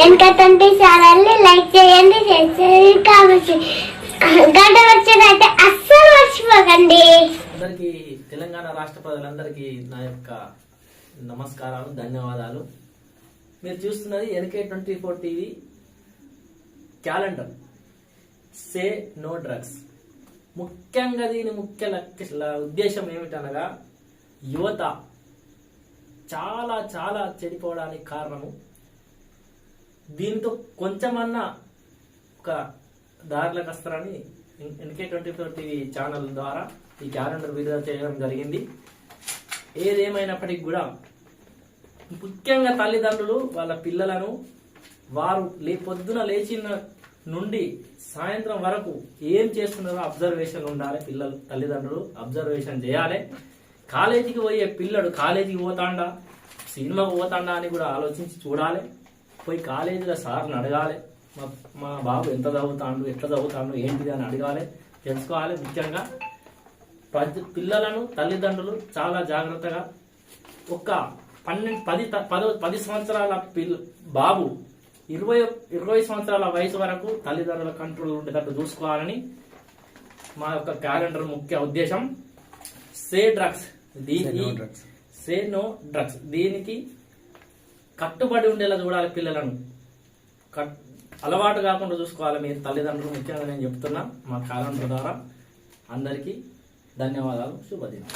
Twenty ఛానల్ని like చేయండి share చేయండి కామెంట్ గంట వచ్చినట్టే అస్సలు మర్చిపోకండి. అందరికీ తెలంగాణ రాష్ట్ర ప్రజలందరికీ నా యొక్క నమస్కారాలు ధన్యవాదాలు. మీరు చూస్తున్నది NK twenty four TV calendar. Say no drugs. ముఖ్యంగా దీని ముఖ్య లక్ష్య ఉద్దేశం ఏమిటనగా యువత చాలా చాలా చెడిపోవడానికి కారణము దీంతో కొంచెమన్నా ఒక దారిలోకి వస్తారని NK twenty four TV channel ద్వారా ఈ క్యాలెండర్ విడుదల చేయడం జరిగింది. ఏదేమైనప్పటికీ కూడా ముఖ్యంగా తల్లిదండ్రులు వాళ్ళ పిల్లలను వారు లే పొద్దున లేచిన నుండి సాయంత్రం వరకు ఏం చేస్తున్నారో అబ్జర్వేషన్ ఉండాలి పిల్లలు తల్లిదండ్రులు అబ్జర్వేషన్ చేయాలి. కాలేజీకి పోయే పిల్లడు కాలేజీకి పోతాండా సినిమాకు పోతాండా అని కూడా ఆలోచించి చూడాలి. పోయి కాలేజీలో సార్ని అడగాలి. మా మా బాబు ఎంత చదువుతాడు ఎట్లా చదువుతాడు ఏంటిది అని అడగాలి. తెలుసుకోవాలి ముఖ్యంగా. ప్రతి పిల్లలను తల్లిదండ్రులు చాలా జాగ్రత్తగా ఒక పన్నెండు పది పదో పది సంవత్సరాల పిల్ల బాబు ఇరవై ఇరవై సంవత్సరాల వయసు వరకు తల్లిదండ్రుల కంట్రోల్ ఉండేటట్టు చూసుకోవాలని మా యొక్క క్యాలెండర్ ముఖ్య ఉద్దేశం. Say drugs. దీని సే నో డ్రగ్స్. దీనికి కట్టుబడి ఉండేలా చూడాలి పిల్లలను. కట్ అలవాటు కాకుండా చూసుకోవాలి మీరు తల్లిదండ్రులు. ముఖ్యంగా నేను చెప్తున్నా మా క్యాలెండర్ ద్వారా అందరికీ ధన్యవాదాలు. శుభదినం.